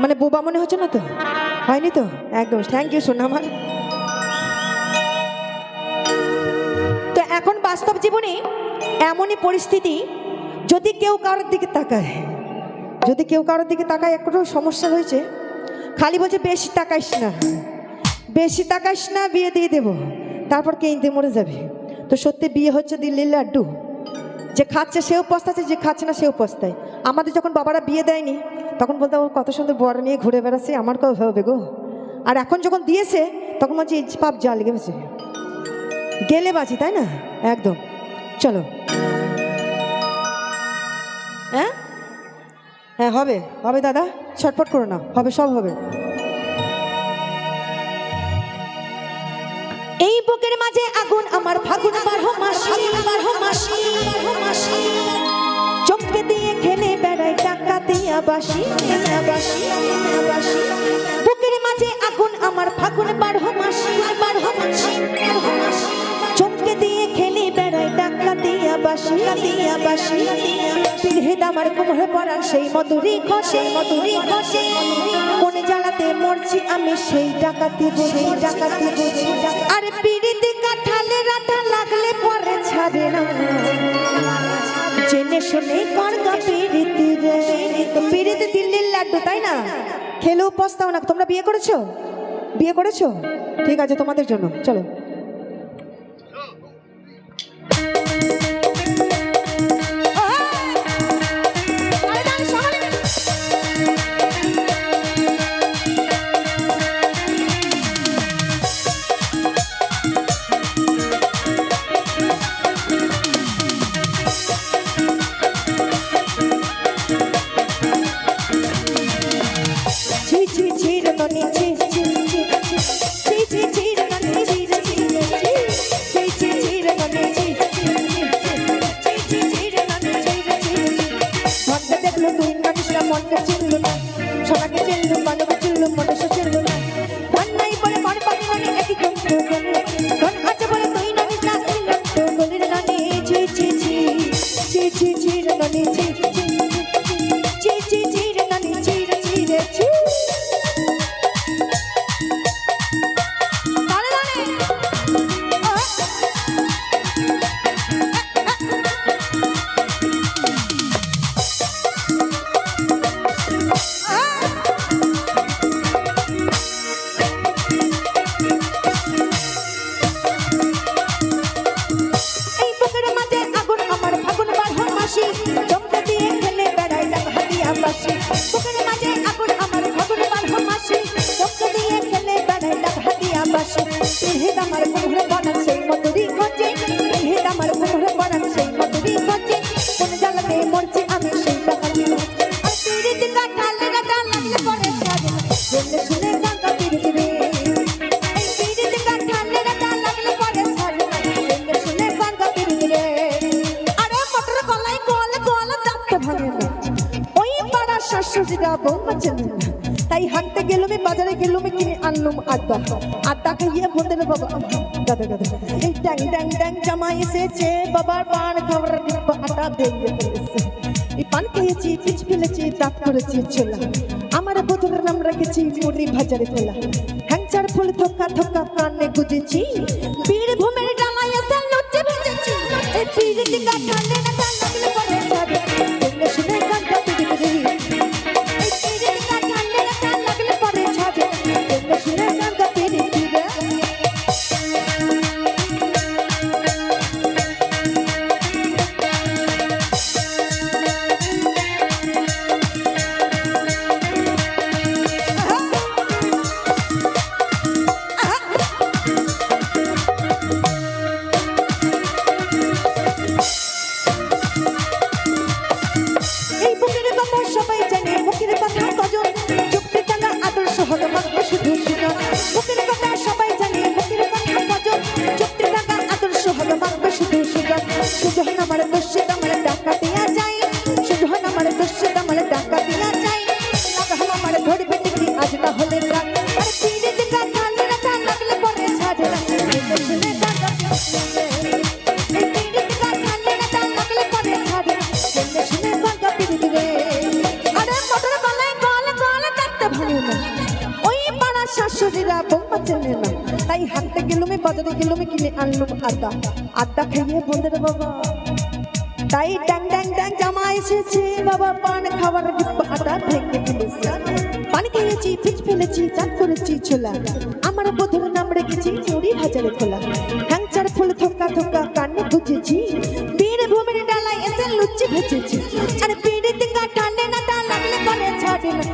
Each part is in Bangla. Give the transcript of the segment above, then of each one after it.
মানে বোবা মনে হচ্ছে না তো? হয়নি তো? একদম। থ্যাংক ইউ সোনা আমার তো এখন বাস্তব জীবনে এমনই পরিস্থিতি, যদি কেউ কারোর দিকে তাকায়, যদি কেউ কারোর দিকে তাকায় একটু সমস্যা হয়েছে। খালি বলছে, বেশি তাকাইস না, বেশি তাকাইস না, বিয়ে দিয়ে দেবো। তারপর কেঁদে মরে যাবে? তো সত্যি বিয়ে হচ্ছে দিল্লির লাড্ডু যে খাচ্ছে সেও পস্তাচ্ছে, যে খাচ্ছে না সেও পস্তায়। আমাদের যখন বাবারা বিয়ে দেয়নি তখন বলতে ও কত সুন্দর বড় নিয়ে ঘুরে বেড়াচ্ছে আমার কেউ হবে গো। আর এখন যখন দিয়েছে তখন বলছি "এই পাপ জাল গেছে। গেলে বাঁচি তাই না? একদম। চলো। হ্যাঁ? হ্যাঁ হবে। হবে দাদা ছটফট করো না। হবে সব হবে। এই বুকের মাঝে আগুন আমার ফাগুন বারো মাসি বারো মাসি বারো মাসি বাসি বাসি বুকের মাঝে আগুন আমার ফাগুন বারো মাসি বারো মাসি চমকে দিয়ে খেলে বেড়াই টাকা দিয়া বাসি দিয়া বাসি। পিড়হে দামার কোমরে পড়া সেই মধুরি খসে মধুরি খসে। কোন জ্বালাতে মরছি আমি সেই ডাকাতি সেই ডাকাতি আরে পিড়িতে কাঠালে রাঠা লাগলে পরে ছাড়ে না। জেনে শুনে করগা পিড়িতি রে। তো তিন দিল্লির লাড্ডু, তাই না? খেলেও পস্তাও না। তোমরা বিয়ে করেছ? বিয়ে করেছ? ঠিক আছে, তোমাদের জন্য। চলো। সোনাকে চিনলো মানবে চিনলো মনুষ্য চিনলো না ধন নাই বলে মন পাবি ননি একই কষ্ট বলে ধন আছে বলে তুই ননি না চিনলো তো বলি বাসি বুকের মাঝে বৌমা চেনে না তাই হাঁটতে গেলুম, বাজারে গেলুম, কিনে আনলুম আড্ডা আড্ডা খাইয়ে বলতে রে বাবা। গাদা গাদা এই ট্যাং ট্যাং ট্যাং জামাই এসেছে, বাবার পান খাবার আটা ফেলেছে এই পান খেয়েছি, পিচ ফেলেছি, দাঁত করেছি, ছোলা। আমার বধুর নাম রেখেছি, মুড়ি ভাজারে ফেলা হ্যাংচার ফুল থোকা থোকা কানে গুজেছি। বীরভূমের ডালায় এসে লুচি ভেজেছি। এই পীড়িত কাঠালে না টাকা দিয়া যাই সুধন আমার দুশ্চিত আমার টাকা দিয়া যাই তখন আমার ধরবে টিকি আজ তাহলে রাখ আর তিন দিন কাল রাখা লাগলে পরে সাজে রাখি শুনে টাকা শাশুড়িরা বৌমা চেনে না। তাই হাঁটতে গেলুমে, বাজারে গেলুমে, কিনে আনলুম আদা। আদা খাইয়ে বন্ধের বাবা তাই ড্যাং ড্যাং ড্যাং জামা এসেছে। বাবা পান খাবার আটা ভেঙে ফেলেছে। পানি খেয়েছি ফিচ ফেলেছি, চান করেছি ছোলা। আমার বধুর নাম রেখেছি মুড়ি ভাজারে খোলা। হ্যাংচার ফুল থোকা থোকা কানে গুজেছি বীরভূমির ডালায় এসে লুচি ভেজেছি। আর পিড়ি তিঙ্গা টানে না তা লাগলে করে ছাড়ে না।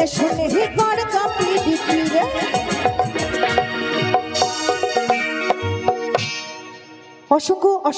জেনে শুনে হি বাঁকা পিড়ি অসংখ্য অসংখ্য